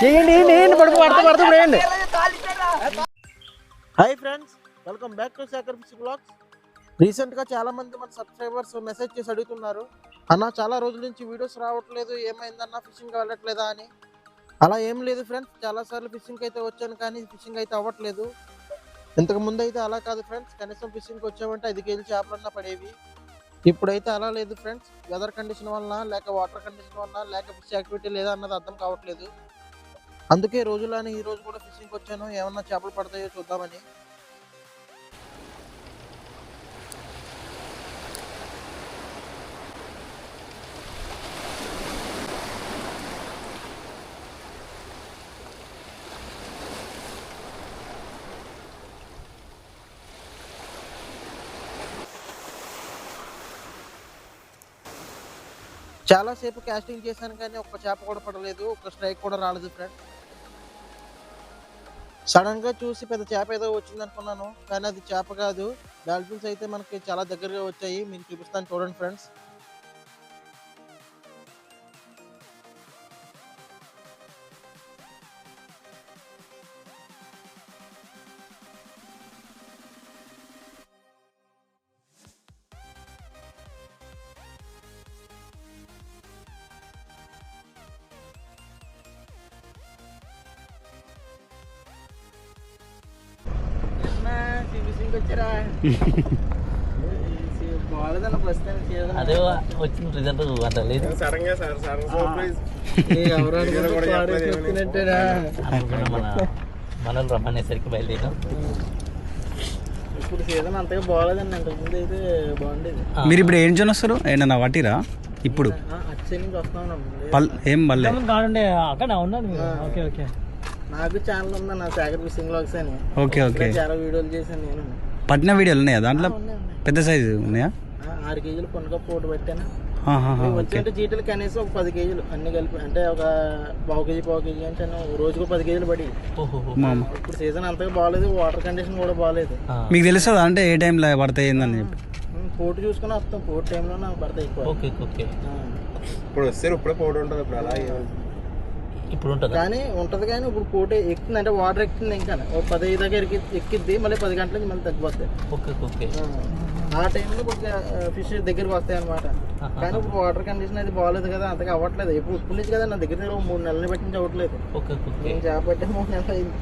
చేయండి ఏంటి పడుకు పడతా పడతా వేయండి hi friends welcome back to sacrifice vlogs రీసెంట్గా చాలా మంది మన సబ్స్క్రైబర్స్ మెసేజ్ చేసి అడుగుతున్నారు అన్న చాలా రోజుల నుంచి వీడియోస్ రావట్లేదు ఏమైందన్న ఫిషింగ్ వెళ్ళట్లేదా అని. అలా ఏం లేదు ఫ్రెండ్స్ చాలాసార్లు ఫిషింగ్ అయితే వచ్చాను కానీ ఫిషింగ్ అయితే అవ్వట్లేదు. ఇంతకు ముందు అయితే అలా కాదు ఫ్రెండ్స్ కనీసం ఫిషింగ్కి వచ్చామంటే ఐదు కేజీ చేపలన్నా పడేవి. ఇప్పుడైతే అలా లేదు ఫ్రెండ్స్ వెదర్ కండిషన్ వలన లేక వాటర్ కండిషన్ వలన లేక ఫిష్ యాక్టివిటీ లేదా అన్నది అర్థం కావట్లేదు. అందుకే రోజులానే ఈ రోజు కూడా ఫిషింగ్కి వచ్చాను. ఏమన్నా చేపలు పడతాయో చూద్దామని. చాలా సేపు చేశాను కానీ ఒక్క చేప కూడా పడలేదు ఒక స్ట్రైక్ కూడా రాలేదు ఫ్రెండ్ సడన్గా చూసి పెద్ద చేప ఏదో వచ్చింది అనుకున్నాను కానీ అది చేప కాదు. డాల్ఫిన్స్ అయితే మనకి చాలా దగ్గరగా వచ్చాయి. మీకు చూపిస్తాను చూడండి ఫ్రెండ్స్ వచ్చారా అదే వచ్చిన రిజల్ట్ అంత లేదు. మన మనల్ని రమ్మనేసరికి బయలుదేరాం. ఇప్పుడు సీజన్ అంతగా బాగాలేదండి అయితే బాగుండేది. మీరు ఇప్పుడు ఏం జొన్న వస్తారు? ఏమన్నా పట్టిరా ఇప్పుడు. ఏం కాదండి అక్కడ ఉన్నాను ఓకే ఓకే. నాకు ఛానల్ ఉందా నా సాగర్ ఫిషింగ్ బ్లాగ్స్ అని. Okay okay. చాలా వీడియోలు చేశాను నేను. పట్టిన వీడియోలు ఉన్నాయా? దాంట్లో. పెద్ద సైజు ఉన్నాయా? ఆరు కేజీలు కొనక పోటు పెట్టాను. వచ్చినట్టు చీటలు కనీసం ఒక పది కేజీలు అన్ని కలిపి అంటే ఒక పావు కేజీ పావు కేజీ అంటే రోజుకు పది కేజీలు పడి. మామ ఇప్పుడు సీజన్ అంతగా బాగాలేదు వాటర్ కండిషన్ కూడా బాగాలేదు. మీకు తెలుస్తుందా అంటే ఏ టైంలో పడతాయి ఏందని చెప్పి? పోటు చూసుకుని వస్తాం పోటు టైంలో నాకు పడతాయి. ఇప్పుడు వస్తే ఇప్పుడే పౌడర్ ఉంటుంది ఇప్పుడు అలా ఇప్పుడు ఉంటుందా కానీ ఉంటది కానీ ఇప్పుడు పోటీ ఎక్కుతుంది. అంటే వాటర్ ఎక్కుతుంది ఇంకా. ఒక పది దాకా ఎక్కి ఎక్కిద్ది మళ్ళీ పది గంటల నుంచి మళ్ళీ తగ్గిపోతాయి ఓకే ఓకే ఆ. టైంలో కొద్దిగా ఫిష్ దగ్గరికి వస్తాయి అనమాట కానీ ఇప్పుడు వాటర్ కండిషన్ అది బాగాలేదు కదా అంతగా అవ్వట్లేదు. ఇప్పుడు ఇప్పుడు నుంచి కదా నా దగ్గర దగ్గర మూడు నెలలు బట్టి నుంచి అవ్వట్లేదు. ఓకే ఓకే నేను చేప పట్టే మూడు నెలలు అయింది.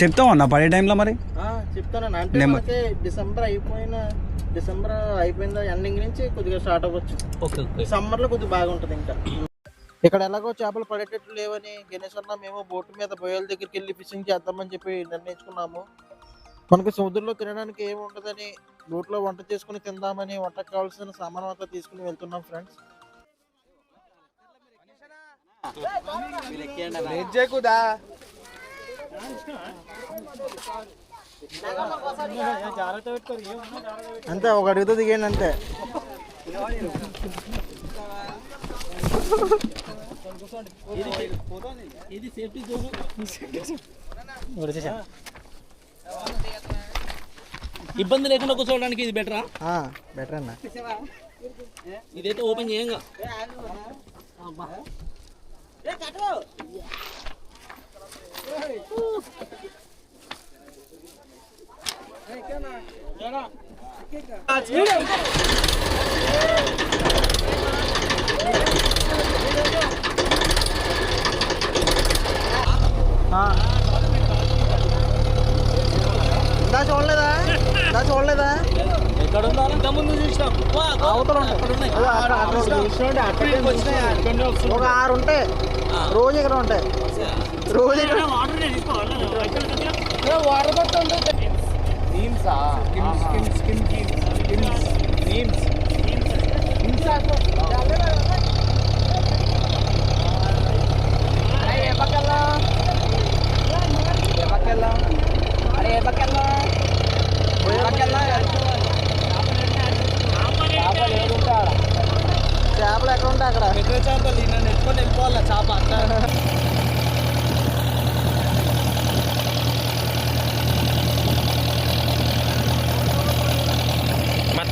చెప్తాం అన్న? పడే టైంలో మరి? ఆ, చెప్తానండి అంటే డిసెంబర్ అయిపోయిన డిసెంబర్ అయిపోయిన ఎండింగ్ నుంచి కొద్దిగా స్టార్ట్ అవ్వచ్చు. Okay okay. సమ్మర్లో కొద్దిగా బాగుంటది ఇంకా. ఇక్కడ ఎలాగో చేపలు పడేటట్లు లేవని గణేష్ అన్న మేము బోటు మీద బొయ్యల దగ్గరికి వెళ్ళి ఫిషింగ్ చేద్దామని చెప్పి నిర్ణయించుకున్నాము. మనకి సముద్రంలో తినడానికి ఏమి ఉండదని బోట్లో వంట చేసుకుని తిందామని వంటకు కావాల్సిన సామాన్ అంతా తీసుకుని వెళ్తున్నాం ఫ్రెండ్స్. చేయకుదా అంతే ఒక అడుగుతో దిగండి అంతే. ఇది సేఫ్టీ జోన్ ఇబ్బంది లేకుండా కూర్చోవడానికి ఇది బెటరా బెటర్ అన్న. ఇదైతే ఓపెన్ చేయంగా. ఇందా చూడలేదా ఇందా చూడలేదా ఎక్కడ ఉందా ఉంటాయి ఒక ఆరు ఉంటాయి రోజు ఇక్కడ ఉంటాయి. అక్కడ ఉన్నాయి. అదో ఉంటాయి రోజు ఇక్కడ ఉంటాయి రోజు ఇక్కడ వాటర్ బట్ట చేపలు ఎక్కడ ఉంటాయి అక్కడ? పెద్ద చేపలు నన్ను ఎత్తుకొని వెళ్ళిపోవాలా చేప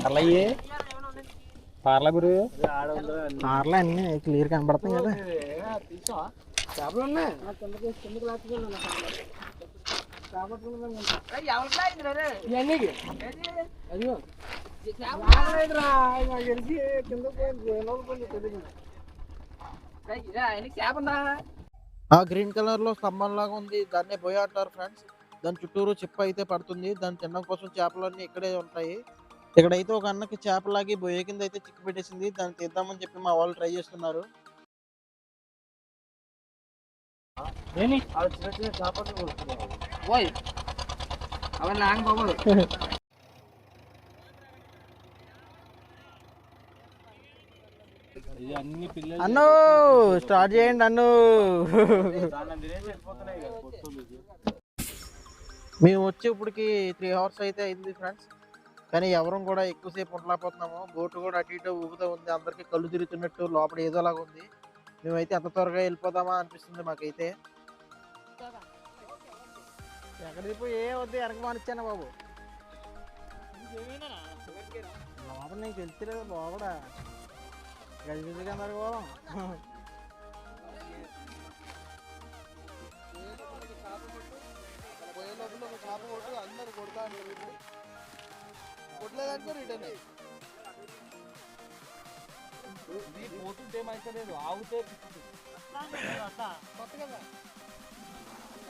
అల్లయ్యే పార్ల గురు. పార్ల అన్ని క్లియర్ కనబడుతున్నాయి కదా. ఆ గ్రీన్ కలర్లో స్తంభం లాగా ఉంది. దాన్నే బొయ అంటారు ఫ్రెండ్స్. దాని చుట్టూరు చిప్ప అయితే పడుతుంది. దాన్ని తినడం కోసం చేపలన్నీ ఇక్కడే ఉంటాయి. ఇక్కడైతే ఒక అన్నకి చేపలాగి బొయ్య కింద అయితే చిక్కు పెట్టేసింది. దాన్ని తీద్దామని చెప్పి మా వాళ్ళు ట్రై చేస్తున్నారు. ఓయ్ అవన్ లాంగ్ బాబు. అన్ను స్టార్ట్ చేయండి అన్ను. మేము వచ్చి ఇప్పటికి త్రీ అవర్స్ అయితే అయింది ఫ్రెండ్స్. కానీ ఎవరం కూడా ఎక్కువసేపు ఉండలేకపోతున్నాము. బోటు కూడా అటు ఇటు ఊగుతూ ఉంది. అందరికీ కళ్ళు తిరుగుతున్నట్టు లోపల ఏదోలాగా ఉంది. మేమైతే అంత త్వరగా వెళ్ళిపోదామా అనిపిస్తుంది మాకైతే. ఎక్కడికి పోయి ఏ వద్దు వెనక మానిచ్చాను బాబు? లోపల నీకు తెలియలేదు లోపల గజిబిజి గందరగోళం అందరు కొడతా కొట్టలేదంటే రిటర్న్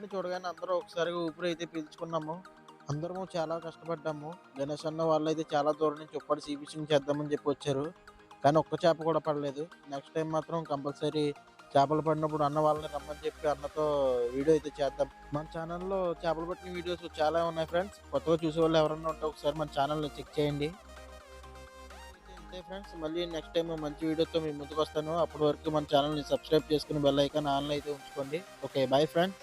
ని చూడగానే అందరూ ఒకసారి ఊపిరి అయితే పీల్చుకున్నాము. అందరము చాలా కష్టపడ్డాము. గణేష్ అన్న వాళ్ళు అయితే చాలా దూరం నుంచి ఒప్పటి సీ ఫిషింగ్ చేద్దామని చెప్పి వచ్చారు. కానీ ఒక్క చేప కూడా పడలేదు. నెక్స్ట్ టైం మాత్రం కంపల్సరీ చేపలు పడినప్పుడు అన్న వాళ్ళని రమ్మని చెప్పి అన్నతో వీడియో అయితే చేద్దాం. మన ఛానల్లో చేపలు పట్టిన వీడియోస్ చాలా ఉన్నాయి ఫ్రెండ్స్. కొత్తగా చూసే వాళ్ళు ఎవరన్నా ఉంటే ఒకసారి మన ఛానల్ని చెక్ చేయండి. అంతే ఫ్రెండ్స్. మళ్ళీ నెక్స్ట్ టైం మంచి వీడియోతో మీ ముందుకు వస్తాను. అప్పటి వరకు మన ఛానల్ని సబ్స్క్రైబ్ చేసుకుని బెల్ ఐకాన్ ఆన్లో అయితే ఉంచుకోండి. Okay bye friends.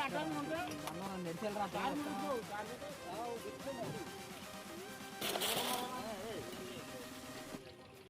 అన్న నడిచెళ్ళరా